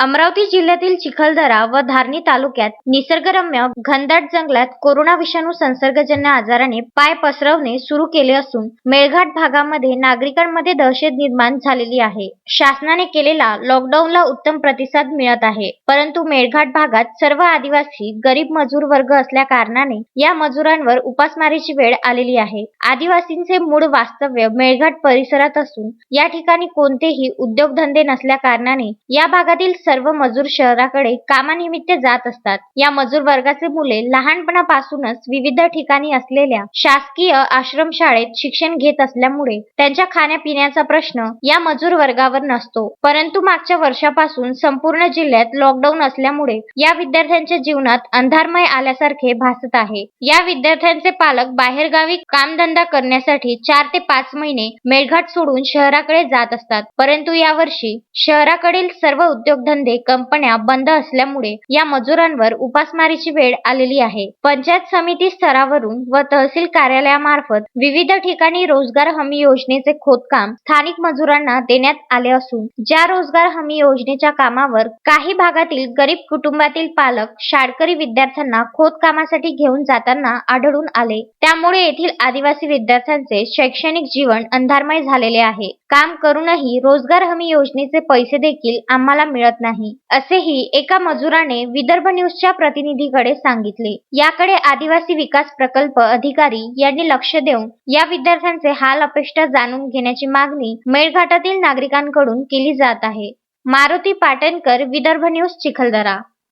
अमरावती जिल्ह्यातील चिखलदरा व धारणी तालुक्यात निसर्गरम्य घनदाट जंगलात कोरोना विषाणू संसर्गजन्य आजाराने पाय पसरवणे सुरू केले असून मेळघाट भागामध्ये नागरिकांमध्ये दहशत निर्माण झालेली आहे. शासनाने केलेला लॉकडाऊनला उत्तम प्रतिसाद मिळत आहे. परंतु मेळघाट भागात सर्व आदिवासी गरीब मजूर वर्ग असल्या कारणाने या मजुरांवर उपासमारीची वेळ आलेली आहे. आदिवासींचे मूळ वास्तव्य मेळघाट परिसरात असून या ठिकाणी कोणतेही उद्योगधंदे नसल्या कारणाने या भागातील सर्व मजूर शहराकडे कामानिमित्त जात असतात. या मजूर वर्गाचे मुले लहानपणापासूनच विविध ठिकाणी असलेल्या शासकीय आश्रमशाळेत शिक्षण घेत असल्यामुळे त्यांच्या खाण्यापिण्याचा प्रश्न या मजूर वर्गावर नसतो. परंतु मागच्या वर्षापासून संपूर्ण जिल्ह्यात लॉकडाऊन असल्यामुळे या विद्यार्थ्यांच्या जीवनात अंधारमय आल्यासारखे भासत आहे. या विद्यार्थ्यांचे पालक बाहेरगावी कामधंदा करण्यासाठी चार ते पाच महिने मेळघाट सोडून शहराकडे जात असतात. परंतु यावर्षी शहराकडील सर्व उद्योगधंदे कंपन्या बंद असल्यामुळे या मजुरांवर उपासमारीची वेळ आलेली आहे. पंचायत समिती स्तरावरून व तहसील कार्यालयामार्फत विविध ठिकाणी रोजगार हमी योजनेचे खोदकाम स्थानिक मजुरांना देण्यात आले असून ज्या रोजगार हमी योजनेच्या कामावर काही भागातील गरीब कुटुंबातील पालक शाळकरी विद्यार्थ्यांना खोदकामासाठी घेऊन जाताना आढळून आले. त्यामुळे येथील आदिवासी विद्यार्थ्यांचे शैक्षणिक जीवन अंधारमय झालेले आहे. काम करूनही रोजगार हमी योजनेचे पैसे देखील आम्हाला मिळत नाही असेही एका मजुराने विदर्भ न्यूजच्या प्रतिनिधीकडे सांगितले. याकडे आदिवासी विकास प्रकल्प अधिकारी यांनी लक्ष देऊन या विद्यार्थ्यांचे हाल अपेष्टा जाणून घेण्याची मागणी मेळघाटातील नागरिकांकडून केली जात आहे. मारुती पाटणकर विदर्भ न्यूज चिखलदरा.